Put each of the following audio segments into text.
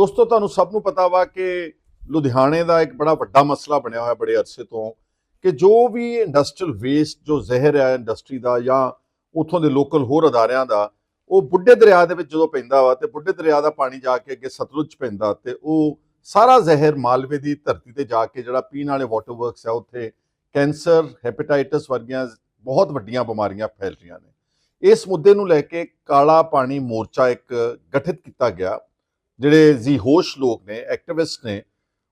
ਦੋਸਤੋ, ਤੁਹਾਨੂੰ ਸਭ ਨੂੰ ਪਤਾ ਵਾ ਕਿ ਲੁਧਿਆਣੇ ਦਾ ਇੱਕ ਬੜਾ ਵੱਡਾ ਮਸਲਾ ਬਣਿਆ ਹੋਇਆ ਬੜੇ ਅਰਸੇ ਤੋਂ ਕਿ ਜੋ ਵੀ ਇੰਡਸਟਰੀਅਲ ਵੇਸਟ ਜੋ ਜ਼ਹਿਰ ਹੈ ਇੰਡਸਟਰੀ ਦਾ ਜਾਂ ਉਥੋਂ ਦੇ ਲੋਕਲ ਹੋਰ ਅਦਾਰਿਆਂ ਦਾ, ਉਹ ਬੁੱਢੇ ਦਰਿਆ ਦੇ ਵਿੱਚ ਜਦੋਂ ਪੈਂਦਾ ਵਾ ਤੇ ਬੁੱਢੇ ਦਰਿਆ ਦਾ ਪਾਣੀ ਜਾ ਕੇ ਅੱਗੇ ਸਤਲੁਜ ਚ ਪੈਂਦਾ ਤੇ ਉਹ ਸਾਰਾ ਜ਼ਹਿਰ ਮਾਲਵੇ ਦੀ ਧਰਤੀ ਤੇ ਜਾ ਕੇ ਜਿਹੜਾ ਪੀਣ ਵਾਲੇ ਵਾਟਰ ਵਰਕਸ ਆ ਉੱਥੇ ਕੈਂਸਰ ਹੈਪੇਟਾਈਟਸ ਵਰਗੀਆਂ ਬਹੁਤ ਵੱਡੀਆਂ ਬਿਮਾਰੀਆਂ ਫੈਲ ਰਹੀਆਂ ਨੇ। ਇਸ ਮੁੱਦੇ ਨੂੰ ਲੈ ਕੇ ਕਾਲਾ ਪਾਣੀ ਮੋਰਚਾ ਇੱਕ ਗਠਿਤ ਕੀਤਾ ਗਿਆ। ਜਿਹੜੇ ਜੀ ਹੋਸ਼ ਲੋਕ ਨੇ ਐਕਟਿਵਿਸਟ ਨੇ,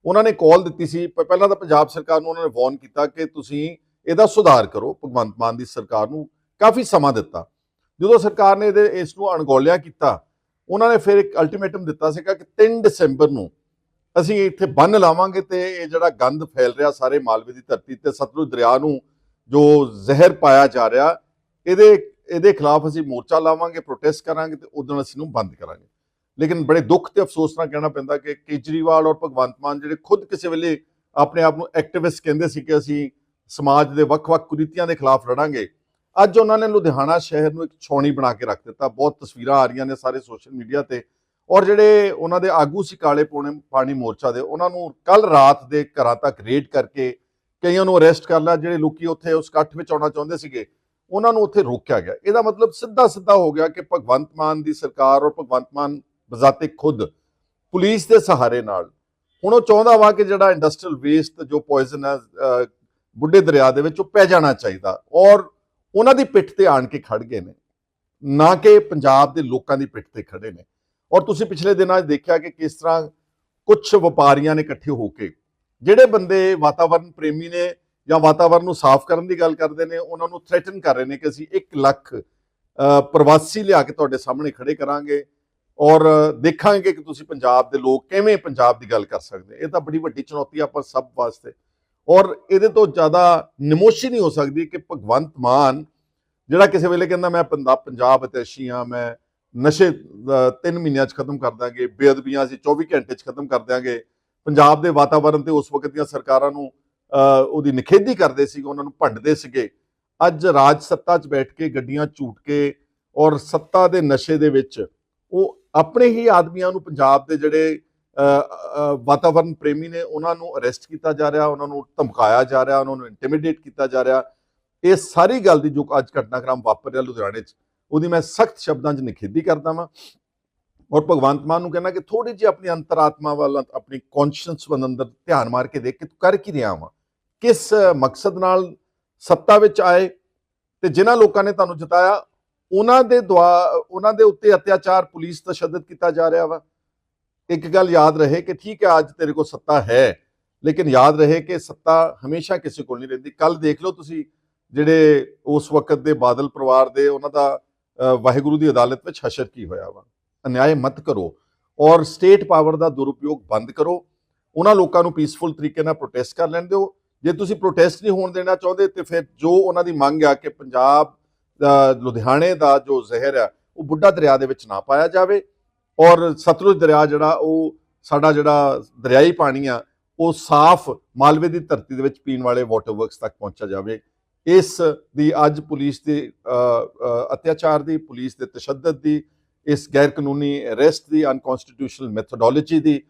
ਉਹਨਾਂ ਨੇ ਕਾਲ ਦਿੱਤੀ ਸੀ। ਪਹਿਲਾਂ ਤਾਂ ਪੰਜਾਬ ਸਰਕਾਰ ਨੂੰ ਉਹਨਾਂ ਨੇ ਵਾਰਨ ਕੀਤਾ ਕਿ ਤੁਸੀਂ ਇਹਦਾ ਸੁਧਾਰ ਕਰੋ, ਭਗਵੰਤ ਮਾਨ ਦੀ ਸਰਕਾਰ ਨੂੰ ਕਾਫੀ ਸਮਾਂ ਦਿੱਤਾ। ਜਦੋਂ ਸਰਕਾਰ ਨੇ ਇਹਦੇ, ਇਸ ਨੂੰ ਅਣਗੌਲਿਆ ਕੀਤਾ, ਉਹਨਾਂ ਨੇ ਫਿਰ ਇੱਕ ਅਲਟੀਮੇਟਮ ਦਿੱਤਾ ਸੀਗਾ ਕਿ 3 ਦਸੰਬਰ ਨੂੰ ਅਸੀਂ ਇੱਥੇ ਬੰਨ ਲਾਵਾਂਗੇ ਤੇ ਇਹ ਜਿਹੜਾ ਗੰਦ ਫੈਲ ਰਿਹਾ ਸਾਰੇ ਮਾਲਵੇ ਦੀ ਧਰਤੀ ਤੇ, ਸਤਲੁਜ ਦਰਿਆ ਨੂੰ ਜੋ ਜ਼ਹਿਰ ਪਾਇਆ ਜਾ ਰਿਹਾ, ਇਹਦੇ ਇਹਦੇ ਖਿਲਾਫ ਅਸੀਂ ਮੋਰਚਾ ਲਾਵਾਂਗੇ ਪ੍ਰੋਟੈਸਟ ਕਰਾਂਗੇ ਤੇ ਉਦੋਂ ਅਸੀਂ ਨੂੰ ਬੰਦ ਕਰਾਂਗੇ। ਲੇਕਿਨ ਬੜੇ ਦੁੱਖ ਤੇ ਅਫਸੋਸ ਨਾਲ ਕਹਿਣਾ ਪੈਂਦਾ ਕਿ ਕੇਜਰੀਵਾਲ ਔਰ ਭਗਵੰਤ ਮਾਨ ਜਿਹੜੇ ਖੁਦ ਕਿਸੇ ਵੇਲੇ ਆਪਣੇ ਆਪ ਨੂੰ ਐਕਟਿਵਿਸਟ ਕਹਿੰਦੇ ਸੀ ਕਿ ਅਸੀਂ ਸਮਾਜ ਦੇ ਵੱਖ-ਵੱਖ ਕੁਰੀਤੀਆਂ ਦੇ ਖਿਲਾਫ ਲੜਾਂਗੇ। ਅੱਜ ਉਹਨਾਂ ਨੇ ਲੁਧਿਆਣਾ ਸ਼ਹਿਰ ਨੂੰ ਇੱਕ ਛੌਣੀ ਬਣਾ ਕੇ ਰੱਖ ਦਿੱਤਾ। ਬਹੁਤ ਤਸਵੀਰਾਂ ਆ ਰਹੀਆਂ ਨੇ ਸਾਰੇ ਸੋਸ਼ਲ ਮੀਡੀਆ ਤੇ। ਔਰ ਜਿਹੜੇ ਉਹਨਾਂ ਦੇ ਆਗੂ ਸੀ ਕਾਲੇ ਪੌਣੇ ਪਾਣੀ ਮੋਰਚਾ ਦੇ, ਉਹਨਾਂ ਨੂੰ ਕੱਲ ਰਾਤ ਦੇ ਘਰਾਂ ਤੱਕ ਰੇਡ ਕਰਕੇ ਕਈਆਂ ਨੂੰ ਅਰੈਸਟ ਕਰ ਲਿਆ। ਜਿਹੜੇ ਲੋਕੀ ਉੱਥੇ ਉਸ ਇਕੱਠ ਵਿੱਚ ਆਉਣਾ ਚਾਹੁੰਦੇ ਸੀਗੇ, ਉਹਨਾਂ ਨੂੰ ਉੱਥੇ ਰੋਕਿਆ ਗਿਆ। ਇਹਦਾ ਮਤਲਬ ਸਿੱਧਾ ਸਿੱਧਾ ਹੋ ਗਿਆ ਕਿ ਭਗਵੰਤ ਮਾਨ ਦੀ ਸਰਕਾਰ ਔਰ ਭਗਵੰਤ ਮਾਨ ਬਜ਼ਾਤੇ ਖੁਦ ਪੁਲਿਸ ਦੇ ਸਹਾਰੇ ਨਾਲ। ਹੁਣ ਉਹ ਚਾਹੁੰਦਾ ਵਾ ਕਿ ਜਿਹੜਾ ਇੰਡਸਟਰੀਅਲ ਵੇਸਟ ਜੋ ਪੋਇਜ਼ਨ ਹੈ ਬੁੱਢੇ ਦਰਿਆ ਦੇ ਵਿੱਚ ਉਹ ਪੈ ਜਾਣਾ ਚਾਹੀਦਾ ਔਰ ਉਹਨਾਂ ਦੀ ਪਿੱਠ ਤੇ ਆਣ ਕੇ ਖੜ ਗਏ ਨੇ। ਨਾ ਕਿ ਪੰਜਾਬ ਦੇ ਲੋਕਾਂ ਦੀ ਪਿੱਠ ਤੇ ਖੜੇ ਨੇ। ਔਰ ਤੁਸੀਂ ਪਿਛਲੇ ਦਿਨਾਂ 'ਚ ਦੇਖਿਆ ਕਿ ਕਿਸ ਤਰ੍ਹਾਂ ਕੁਝ ਵਪਾਰੀਆਂ ਨੇ ਇਕੱਠੇ ਹੋ ਕੇ, ਜਿਹੜੇ ਬੰਦੇ ਵਾਤਾਵਰਣ ਪ੍ਰੇਮੀ ਨੇ ਜਾਂ ਵਾਤਾਵਰਣ ਨੂੰ ਸਾਫ਼ ਕਰਨ ਦੀ ਗੱਲ ਕਰਦੇ ਨੇ, ਉਹਨਾਂ ਨੂੰ ਥ੍ਰੈਟਨ ਕਰ ਰਹੇ ਨੇ ਕਿ ਅਸੀਂ 1 ਲੱਖ ਪ੍ਰਵਾਸੀ ਲਿਆ ਕੇ ਤੁਹਾਡੇ ਸਾਹਮਣੇ ਖੜੇ ਕਰਾਂਗੇ। ਔਰ ਦੇਖਾਂਗੇ ਕਿ ਤੁਸੀਂ ਪੰਜਾਬ ਦੇ ਲੋਕ ਕਿਵੇਂ ਪੰਜਾਬ ਦੀ ਗੱਲ ਕਰ ਸਕਦੇ ਇਹ ਤਾਂ ਬੜੀ ਵੱਡੀ ਚੁਣੌਤੀ ਆ ਆਪਾਂ ਸਭ ਵਾਸਤੇ। ਔਰ ਇਹਦੇ ਤੋਂ ਜ਼ਿਆਦਾ ਨਿਮੋਸ਼ੀ ਨਹੀਂ ਹੋ ਸਕਦੀ ਕਿ ਭਗਵੰਤ ਮਾਨ, ਜਿਹੜਾ ਕਿਸੇ ਵੇਲੇ ਕਹਿੰਦਾ ਮੈਂ ਪੰਜਾਬ ਪੰਜਾਬ ਅਤੈਸ਼ੀ ਹਾਂ, ਮੈਂ ਨਸ਼ੇ 3 ਮਹੀਨਿਆਂ 'ਚ ਖਤਮ ਕਰ ਦਾਂਗੇ ਬੇਅਦਬੀਆਂ ਅਸੀਂ 24 ਘੰਟੇ 'ਚ ਖਤਮ ਕਰ ਦਿਆਂਗੇ। ਪੰਜਾਬ ਦੇ ਵਾਤਾਵਰਣ ਤੇ ਉਸ ਵਕਤ ਦੀਆਂ ਸਰਕਾਰਾਂ ਨੂੰ ਉਹਦੀ ਨਿਖੇਧੀ ਕਰਦੇ ਸੀਗੇ, ਉਹਨਾਂ ਨੂੰ ਭੰਡਦੇ ਸੀਗੇ। ਅੱਜ ਰਾਜ ਸੱਤਾ 'ਚ ਬੈਠ ਕੇ ਗੱਡੀਆਂ ਝੂਟ ਕੇ ਔਰ ਸੱਤਾ ਦੇ ਨਸ਼ੇ ਦੇ ਵਿੱਚ ਉਹ ਆਪਣੇ ਹੀ ਆਦਮੀਆਂ ਨੂੰ ਪੰਜਾਬ ਦੇ ਜਿਹੜੇ ਅਹ, ਵਾਤਾਵਰਣ ਪ੍ਰੇਮੀ ਨੇ ਉਹਨਾਂ ਨੂੰ ਅਰੈਸਟ ਕੀਤਾ ਜਾ ਰਿਹਾ ਉਹਨਾਂ ਨੂੰ ਧਮਕਾਇਆ ਜਾ ਰਿਹਾ ਉਹਨਾਂ ਨੂੰ ਇੰਟੀਮੀਡੇਟ ਕੀਤਾ ਜਾ ਰਿਹਾ। ਇਹ ਸਾਰੀ ਗੱਲ ਦੀ ਜੋ ਅੱਜ ਘਟਨਾਕ੍ਰਮ ਵਾਪਰ ਰਿਹਾ ਲੁਧਿਆਣੇ 'ਚ ਉਹਦੀ ਮੈਂ ਸਖਤ ਸ਼ਬਦਾਂ 'ਚ ਨਿਖੇਧੀ ਕਰਦਾ ਵਾਂ। ਔਰ ਭਗਵੰਤ ਮਾਨ ਨੂੰ ਕਹਿੰਦਾ ਕਿ ਥੋੜੀ ਜਿਹੀ ਆਪਣੀ ਅੰਤਰਾਤਮਾ ਵੱਲ ਆਪਣੀ ਕੌਨਸ਼ੀਅੰਸ ਵੱਲ ਅੰਦਰ ਧਿਆਨ ਮਾਰ ਕੇ ਦੇਖ ਕਿ ਤੂੰ ਕਰ ਕੀ ਰਿਹਾ ਵਾਂ? ਕਿਸ ਮਕਸਦ ਨਾਲ ਸੱਤਾ ਵਿੱਚ ਆਏ ਤੇ ਜਿਨ੍ਹਾਂ ਲੋਕਾਂ ਨੇ ਤੁਹਾਨੂੰ ਜਿਤਾਇਆ ਉਹਨਾਂ ਦੇ ਦੁਆ, ਉਹਨਾਂ ਦੇ ਉੱਤੇ ਅਤਿਆਚਾਰ ਪੁਲਿਸ ਤਸ਼ੱਦਦ ਕੀਤਾ ਜਾ ਰਿਹਾ ਵਾ। ਇੱਕ ਗੱਲ ਯਾਦ ਰਹੇ ਕਿ ਠੀਕ ਹੈ, ਅੱਜ ਤੇਰੇ ਕੋਲ ਸੱਤਾ ਹੈ, ਲੇਕਿਨ ਯਾਦ ਰਹੇ ਕਿ ਸੱਤਾ ਹਮੇਸ਼ਾ ਕਿਸੇ ਕੋਲ ਨਹੀਂ ਰਹਿੰਦੀ। ਕੱਲ ਦੇਖ ਲਓ ਤੁਸੀਂ ਜਿਹੜੇ ਉਸ ਵਕਤ ਦੇ ਬਾਦਲ ਪਰਿਵਾਰ ਦੇ ਉਹਨਾਂ ਦਾ ਵਾਹਿਗੁਰੂ ਦੀ ਅਦਾਲਤ ਵਿੱਚ ਹਸ਼ਰ ਕੀ ਹੋਇਆ ਵਾ। ਅਨਿਆਏ ਮਤ ਕਰੋ ਔਰ ਸਟੇਟ ਪਾਵਰ ਦਾ ਦੁਰਉਪਯੋਗ ਬੰਦ ਕਰੋ। ਉਹਨਾਂ ਲੋਕਾਂ ਨੂੰ ਪੀਸਫੁਲ ਤਰੀਕੇ ਨਾਲ ਪ੍ਰੋਟੈਸਟ ਕਰ ਲੈਣ ਦਿਓ। ਜੇ ਤੁਸੀਂ ਪ੍ਰੋਟੈਸਟ ਨਹੀਂ ਹੋਣ ਦੇਣਾ ਚਾਹੁੰਦੇ, ਤੇ ਫਿਰ ਜੋ ਉਹਨਾਂ ਦੀ ਮੰਗ ਆ ਕਿ ਪੰਜਾਬ ਲੁਧਿਆਣੇ ਦਾ ਜੋ ਜ਼ਹਿਰ ਆ ਉਹ ਬੁੱਢਾ ਦਰਿਆ ਦੇ ਵਿੱਚ ਨਾ ਪਾਇਆ ਜਾਵੇ ਔਰ ਸਤਲੁਜ ਦਰਿਆ ਜਿਹੜਾ ਉਹ ਸਾਡਾ ਜਿਹੜਾ ਦਰਿਆਈ ਪਾਣੀ ਆ, ਉਹ ਸਾਫ਼ ਮਾਲਵੇ ਦੀ ਧਰਤੀ ਦੇ ਵਿੱਚ ਪੀਣ ਵਾਲੇ ਵਾਟਰ ਵਰਕਸ ਤੱਕ ਪਹੁੰਚਿਆ ਜਾਵੇ। ਇਸ ਦੀ ਅੱਜ ਪੁਲਿਸ ਦੇ ਅਤਿਆਚਾਰ ਦੀ, ਪੁਲਿਸ ਦੇ ਤਸ਼ੱਦਦ ਦੀ, ਇਸ ਗੈਰ ਕਾਨੂੰਨੀ ਅਰੈਸਟ ਦੀ ਅਨਕਨਸਟੀਟਿਊਸ਼ਨਲ ਮੈਥਡੋਲੋਜੀ ਦੀ,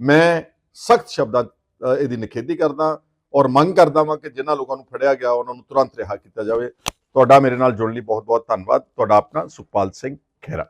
ਮੈਂ ਸਖਤ ਸ਼ਬਦਾਂ ਇਹਦੀ ਨਿਖੇਧੀ ਕਰਦਾ ਔਰ ਮੰਗ ਕਰਦਾ ਵਾਂ ਕਿ ਜਿਨ੍ਹਾਂ ਲੋਕਾਂ ਨੂੰ ਫੜਿਆ ਗਿਆ, ਉਹਨਾਂ ਨੂੰ ਤੁਰੰਤ ਰਿਹਾ ਕੀਤਾ ਜਾਵੇ। ਤੁਹਾਡਾ ਮੇਰੇ ਨਾਲ ਜੁੜਨ ਲਈ ਬਹੁਤ ਬਹੁਤ ਧੰਨਵਾਦ। ਤੁਹਾਡਾ ਆਪਣਾ ਸੁਖਪਾਲ ਸਿੰਘ ਖਹਿਰਾ।